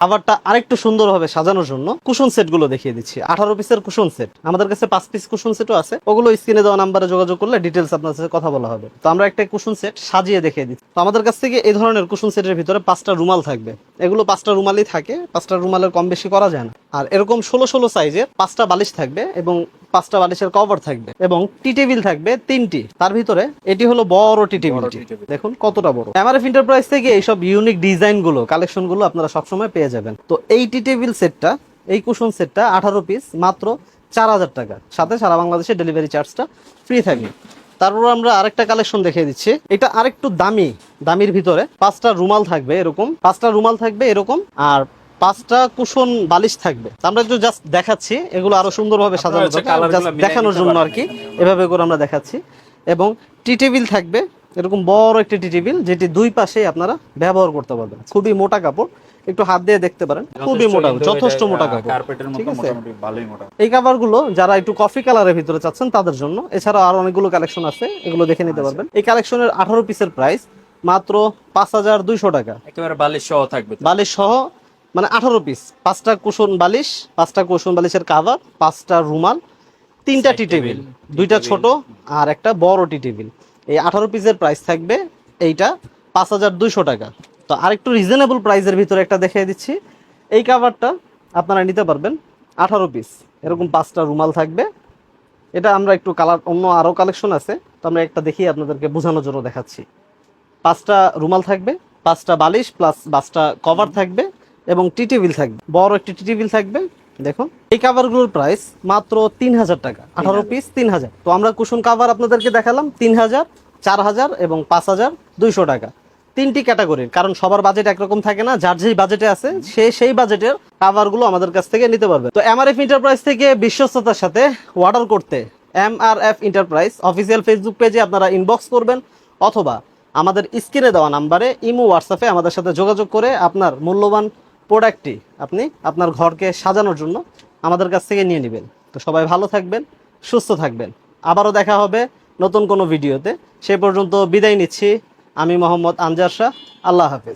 খাবারটা আরেকটু সুন্দরভাবে সাজানোর জন্য। কুশন সেটগুলো দেখিয়ে দিচ্ছি। আঠারো পিসের কুশন সেট আমাদের কাছে পাঁচ পিস কুশন সেটও আছে। ওগুলো স্ক্রিনে দেওয়া নাম্বারে যোগাযোগ করলে ডিটেলস আপনার সাথে কথা বলা হবে। তো আমরা একটা কুশন সেট সাজিয়ে দেখিয়ে দিচ্ছি। তো আমাদের কাছ থেকে এই ধরনের কুশন সেটের ভিতরে পাঁচটা রুমাল থাকবে। এগুলো পাঁচটা রুমালই থাকে। পাঁচটা রুমালের কম বেশি করা যায় না। আর এরকম ষোলো ষোলো সাইজের পাঁচটা বালিশ থাকবে এবং পাঁচটা বালিশের কভার থাকবে এবং টি টেবিল থাকবে তিনটি। তার ভিতরে এটি হলো বড় টি টেবিলটি table। দেখুন কতটা বড়। এমআরএফ এন্টারপ্রাইজ থেকে এইসব ইউনিক ডিজাইনগুলো কালেকশনগুলো আপনারা সবসময় পেয়ে যাবেন। তো এই টি টেবিল সেটটা এই কুশন সেটটা আঠারো পিস মাত্র চার হাজার টাকা। সাথে সারা বাংলাদেশে ডেলিভারি চার্জটা ফ্রি থাকবে। তারপর আমরা আরেকটা কালেকশন দেখিয়ে দিচ্ছি। এটা আরেকটু দামি দামির ভিতরে পাঁচটা রুমাল থাকবে এরকম পাঁচটা রুমাল থাকবে এরকম আর পাঁচটা কুশন বালিশ থাকবে। আমরা একটু জাস্ট দেখাচ্ছি এগুলো আরও সুন্দরভাবে সাজানো গুলো দেখানোর জন্য আর কি এভাবে করে আমরা দেখাচ্ছি। এবং টি টেবিল থাকবে এরকম বড় একটি টি টেবিল যেটি দুই পাশে আপনারা ব্যবহার করতে পারবেন। খুবই মোটা কাপড় একটু হাত দিয়ে দেখতে পারেন। খুবই মোটা যথেষ্ট মোটা কাপড়। ঠিক আছে? এই কাভারগুলো যারা একটু কফি কালারের ভিতরে চাচ্ছেন তাদের জন্য। এছাড়াও আরও অনেকগুলো কালেকশন আছে এগুলো দেখে নিতে পারবেন। এই কালেকশনের আঠারো পিসের প্রাইস মাত্র পাঁচ হাজার দুইশো টাকা। একেবারে বালিশ সহ থাকবে। বালিশ সহ মানে আঠারো পিস পাঁচটা কুশন বালিশ পাঁচটা কুশন বালিশের কাভার পাঁচটা রুমাল তিনটা টি টেবিল দুইটা ছোট আর একটা বড় টি টেবিল এই আঠারো পিসের প্রাইস থাকবে এইটা পাঁচ হাজার দুইশো টাকা। তো আরেকটু রিজনেবল প্রাইসের ভিতরে একটা দেখিয়ে দিচ্ছি। এই কাভারটা আপনারা নিতে পারবেন আঠারো পিস এরকম পাঁচটা রুমাল থাকবে। এটা আমরা একটু কালার অন্য আরও কালেকশন আছে। তো আমরা একটা দেখিয়ে আপনাদেরকে বোঝানোর জন্য দেখাচ্ছি। পাঁচটা রুমাল থাকবে পাঁচটা বালিশ প্লাস পাঁচটা কভার থাকবে। এবং টি টেবিল থাকবে। বড় একটি টি টেবিল থাকবে, দেখুন। এই কাভারগুলোর প্রাইস মাত্র তিন হাজার টাকা, আঠারো পিস তিন হাজার তো আমরা কুশন কাভার আপনাদেরকে দেখালাম তিন হাজার চার হাজার এবং পাঁচ হাজার দুইশো টাকা। তিনটি ক্যাটাগরির কারণ সবার বাজেট একরকম থাকে না, যার যেই বাজেটে আছে, সে সেই বাজেটের কাভারগুলো আমাদের কাছ থেকে নিতে পারবে। তো এমআরএফ এন্টারপ্রাইজ থেকে বিশ্বস্ততার সাথে অর্ডার করতে M R F enterprise official Facebook পেজে আপনারা ইনবক্স করবেন, অথবা আমাদের স্ক্রিনে দেওয়া নাম্বারে ইমো হোয়াটসঅ্যাপে আমাদের সাথে যোগাযোগ করে আপনার মূল্যবান প্রোডাক্টটি আপনি আপনার ঘরকে সাজানোর জন্য আমাদের কাছ থেকে নিয়ে নেবেন। তো সবাই ভালো থাকবেন, সুস্থ থাকবেন। আবারও দেখা হবে নতুন কোনো ভিডিওতে। সে পর্যন্ত বিদায় নিচ্ছি। আমি মোহাম্মদ আনজার শাহ। আল্লাহ হাফেজ।